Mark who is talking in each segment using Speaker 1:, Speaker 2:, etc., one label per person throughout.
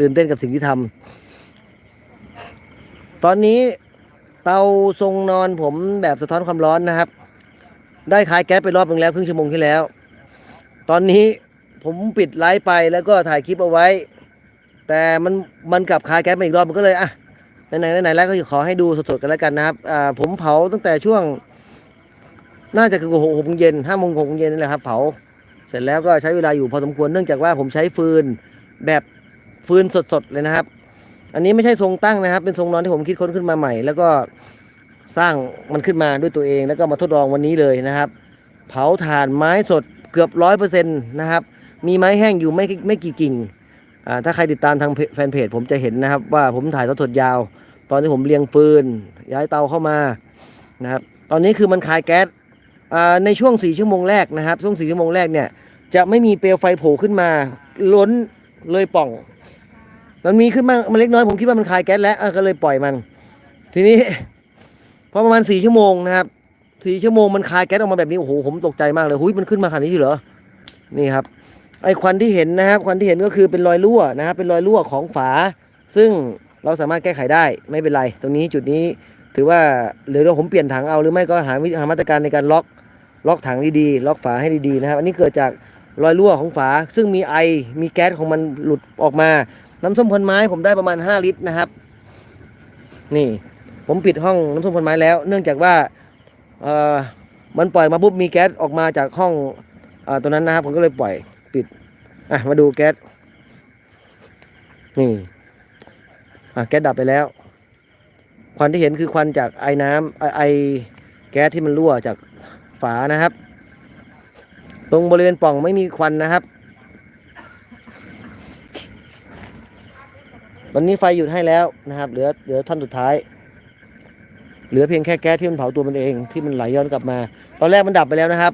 Speaker 1: ตื่นเต้นกับสิ่งที่ทำตอนนี้เตาทรงนอนผมแบบสะท้อนความร้อนนะครับ ได้คายแก๊สไปรอบหนึ่งแล้วครึ่งชั่วโมงที่แล้ว ตอนนี้ผมปิดไลฟ์ไปแล้วก็ถ่ายคลิปเอาไว้ แต่มันมันกลับคายแก๊สมาอีกรอบมันก็เลยอะไหนๆไหนแล้วก็ขอให้ดูสดๆกันแล้วกันนะครับอ่าผมเผาตั้งแต่ช่วง น่าจะคือหกโมงเย็นห้าโมงหกโมงเย็นนี่แหละครับเผา เสร็จแล้วก็ใช้เวลาอยู่พอสมควรเนื่องจากว่าผมใช้ฟืนแบบ ฟืนสดๆเลยนะครับ อันนี้ไม่ใช่ทรงตั้งนะครับ เป็นทรงนอนที่ผมคิดค้นขึ้นมาใหม่ แล้วก็สร้างมันขึ้นมาด้วยตัวเอง แล้วก็มาทดลองวันนี้เลยนะครับ เผาถ่านไม้สดเกือบร้อยเปอร์เซ็นต์นะครับ มีไม้แห้งอยู่ไม่ไม่กี่กิ่งอ่าถ้าใครติดตามทางแฟนเพจผมจะเห็นนะครับ ว่าผมถ่ายทอดสดยาว ตอนที่ผมเรียงฟืน ย้ายเตาเข้ามานะครับ ตอนนี้คือมันคายแก๊สอ่าในช่วง4ชั่วโมงแรกนะครับ ช่วง4ชั่วโมงแรกเนี่ยจะไม่มีเปลวไฟโผล่ขึ้นมา ล้นเลยป่อง มันมีขึ้นมามันเล็กน้อยผมคิดว่ามันคลายแก๊สแล้วก็เลยปล่อยมัน ทีนี้พอประมาณสี่ชั่วโมงนะครับสี่ชั่วโมงมันคลายแก๊สออกมาแบบนี้โอ้โหผมตกใจมากเลยหุยมันขึ้นมาขนาดนี้เหรอนี่ครับ ไอควันที่เห็นนะครับควันที่เห็นก็คือเป็นรอยรั่วนะครับ เป็นรอยรั่วของฝา ซึ่งเราสามารถแก้ไขได้ไม่เป็นไร ตรงนี้จุดนี้ถือว่าหรือเราผมเปลี่ยนถังเอาหรือไม่ก็หาวิหามาตรการในการล็อกล็อกถังดีๆล็อกฝาให้ดีๆนะครับ อันนี้เกิดจากรอยรั่วของฝา ซึ่งมีไอมีแก๊สของมันหลุดออกมา น้ำส้มพันไม้ผมได้ประมาณ 5 ลิตรนะครับ นี่ผมปิดห้องน้ำส้มพันไม้แล้ว เนื่องจากว่าเอ่อมันปล่อยมาปุ๊บมีแก๊สออกมาจากห้องอตัวนั้นนะครับผมก็เลยปล่อยปิดอะมาดูแก๊สนี่อะแก๊สดับไปแล้ว ควันที่เห็นคือควันจากไอ้น้ำไอไอแก๊สที่มันรั่วจากฝานะครับ ตรงบริเวณปล่องไม่มีควันนะครับ ตอนนี้ไฟหยุดให้แล้วนะครับ เหลือเหลือท่อนสุดท้าย เหลือเพียงแค่แก๊สที่มันเผาตัวมันเองที่มันไหลย้อนกลับมา ตอนแรกมันดับไปแล้วนะครับ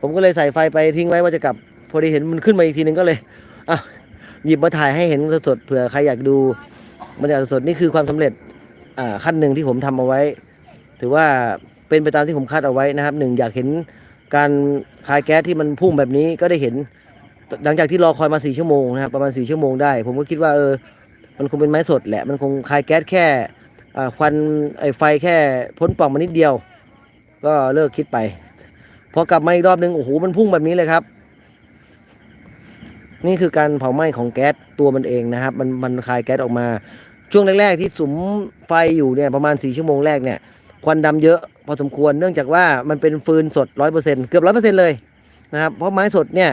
Speaker 1: ผมก็เลยใส่ไฟไปทิ้งไว้ว่าจะกลับ พอดีเห็นมันขึ้นมาอีกทีนึงก็เลยอะหยิบมาถ่ายให้เห็นสดๆเผื่อใครอยากดูบรรยากาศสดนี่คือความสำเร็จอ่าขั้นหนึ่งที่ผมทำเอาไว้ ถือว่าเป็นไปตามที่ผมคาดเอาไว้นะครับหนึ่งอยากเห็นการคายแก๊สที่มันพุ่งแบบนี้ก็ได้เห็น หลังจากที่รอคอยมาสี่ชั่วโมงนะครับประมาณสี่ชั่วโมงได้ ผมก็คิดว่าเออ มันคงเป็นไม้สดแหละ มันคงคายแก๊สแค่ควันไอไฟแค่พ้นปล่องมานิดเดียว ก็เลิกคิดไป พอกลับมาอีกรอบนึงโอ้โหมันพุ่งแบบนี้เลยครับ นี่คือการเผาไหม้ของแก๊สตัวมันเองนะครับ มันมันคายแก๊สออกมา ช่วงแรก ๆ ที่สุมไฟอยู่เนี่ยประมาณ4ชั่วโมงแรกเนี่ยควันดำเยอะพอสมควรเนื่องจากว่ามันเป็นฟืนสดร้อยเปอร์เซ็นเกือบร้อยเปอร์เซ็นเลยนะครับเพราะไม้สดเนี่ย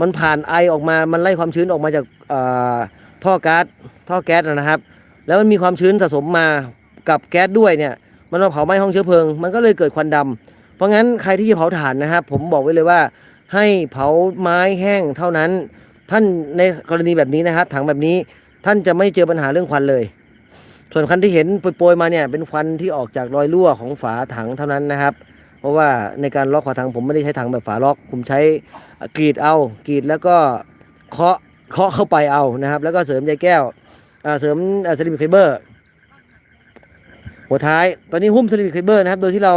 Speaker 1: มันผ่านไอออกมามันไล่ความชื้นออกมาจากอ่อ ท่อก๊าซท่อแก๊สนะครับ แล้วมันมีความชื้นสะสมมากับแก๊สด้วยเนี่ย มันมาเผาไหม้ห้องเชื้อเพลิง มันก็เลยเกิดควันดำเพราะงั้นใครที่จะเผาถ่านนะครับ ผมบอกไว้เลยว่า ให้เผาไม้แห้งเท่านั้น ท่านในกรณีแบบนี้นะครับ ถังแบบนี้ท่านจะไม่เจอปัญหาเรื่องควันเลย ส่วนควันที่เห็นโปรยๆมาเนี่ยเป็นควันที่ออกจากรอยรั่วของฝาถังเท่านั้นนะครับเพราะว่าในการล็อกฝาถังผมไม่ได้ใช้ถังแบบฝาล็อก ผมใช้กรีดเอากรีดแล้วก็เคาะ เคาะเข้าไปเอานะครับ แล้วก็เสริมใยแก้วเสริมเซรามิกไฟเบอร์ หัวท้าย ตอนนี้หุ้มเซรามิกไฟเบอร์นะครับ โดยที่เรา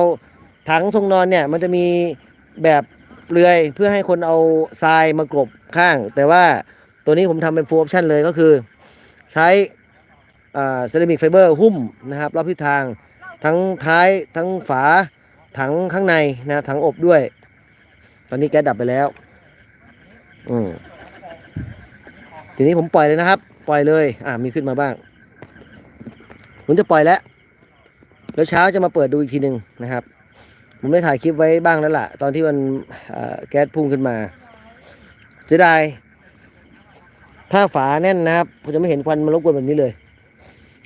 Speaker 1: ถังทรงนอนเนี่ยมันจะมีแบบเลือยเพื่อให้คนเอาทรายมากรบข้าง แต่ว่าตัวนี้ผมทำเป็น full option เลยก็คือ ใช้เซรามิกไฟเบอร์หุ้มนะครับรอบทิศทางทั้งท้ายทั้งฝาถังข้างในนะถังอบด้วย ตอนนี้แก๊สดับไปแล้ว อืม ทีนี้ผมปล่อยเลยนะครับ ปล่อยเลย อ่ามีขึ้นมาบ้าง ผมจะปล่อยแล้ว แล้วเช้าจะมาเปิดดูอีกทีหนึ่งนะครับ ผมได้ถ่ายคลิปไว้บ้างแล้วล่ะ ตอนที่มันแก๊สพุ่งขึ้นมาเสียดายถ้าฝาแน่นนะครับผมจะไม่เห็นควันมันรบกวนแบบนี้เลย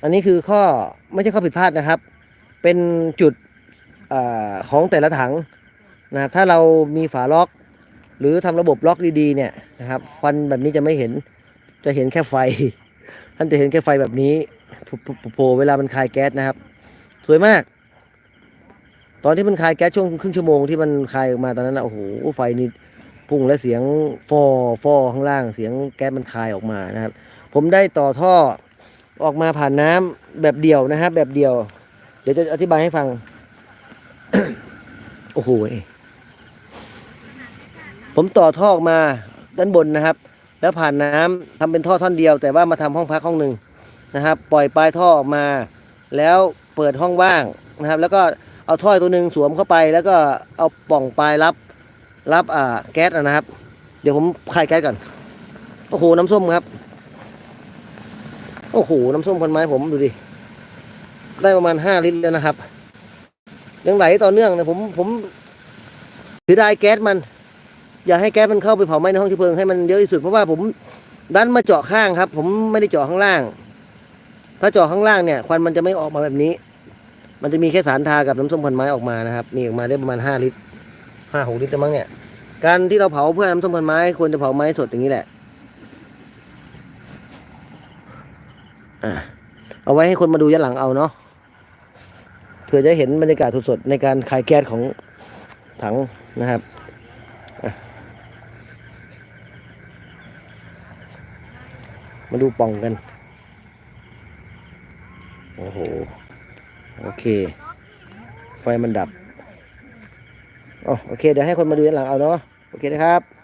Speaker 1: อันนี้คือข้อไม่ใช่ข้อผิดพลาดนะครับ เป็นจุดอของแต่ละถังนะครับถ้าเรามีฝาล็อก หรือทำระบบล็อกดีๆเนี่ยนะครับควันแบบนี้จะไม่เห็น จะเห็นแค่ไฟ ท่านจะเห็นแค่ไฟแบบนี้โผล่เวลามันคายแก๊สนะครับ สวยมาก ตอนที่มันคายแก๊สช่วงครึ่งชั่วโมงที่มันคายออกมาตอนนั้นนะโอ้โหไฟนี่พุ่งและเสียงฟอฟอข้างล่างเสียงแก๊สมันคายออกมานะครับ ผมได้ต่อท่อออกมาผ่านน้ำแบบเดี่ยวนะครับ แบบเดี่ยว เดี๋ยวจะอธิบายให้ฟัง โอ้โหผมต่อท่อออกมาด้านบนนะครับ แล้วผ่านน้ำทำเป็นท่อท่อนเดียว แต่ว่ามาทำห้องพักห้องหนึ่งนะครับ ปล่อยปลายท่อออกมา แล้วเปิดห้องว่างนะครับ แล้วก็เอาท่อตัวหนึ่งสวมเข้าไป แล้วก็เอาป่องปลายรับรับอ่าแก๊สนะครับ เดี๋ยวผมคายแก๊สก่อนโอ้โหน้ำส้มครับ โอ้โหน้ำส้มพันไม้ผมดูดิได้ประมาณห้าลิตรแล้วนะครับยังไหลต่อเนื่องเลยผมผมเสียดายแก๊สมัน อย่าให้แก๊สมันเข้าไปเผาไหม้ในห้องเชื้อเพลิงให้มันเยอะที่สุดเพราะว่าผมดันมาเจาะข้างครับ ผมไม่ได้เจาะข้างล่าง ถ้าเจาะข้างล่างเนี่ยควันมันจะไม่ออกมาแบบนี้ มันจะมีแค่สารทากับน้ำส้มพันไม้ออกมานะครับนี่ออกมาได้ประมาณห้าลิตรห้าหกลิตรมั้งเนี่ย การที่เราเผาเพื่อน้ำส้มพันไม้ควรจะเผาไม้สดอย่างนี้แหละอะเอาไว้ให้คนมาดูย้อนหลังเอาเนาะเพื่อจะเห็นบรรยากาศสดๆในการขายแก๊สของถังนะครับอะ มาดูป่องกัน โอ้โห โอเค ไฟมันดับอ๋อโอเค เดี๋ยวให้คนมาดูด้านหลังเอาเนาะ โอเคนะครับ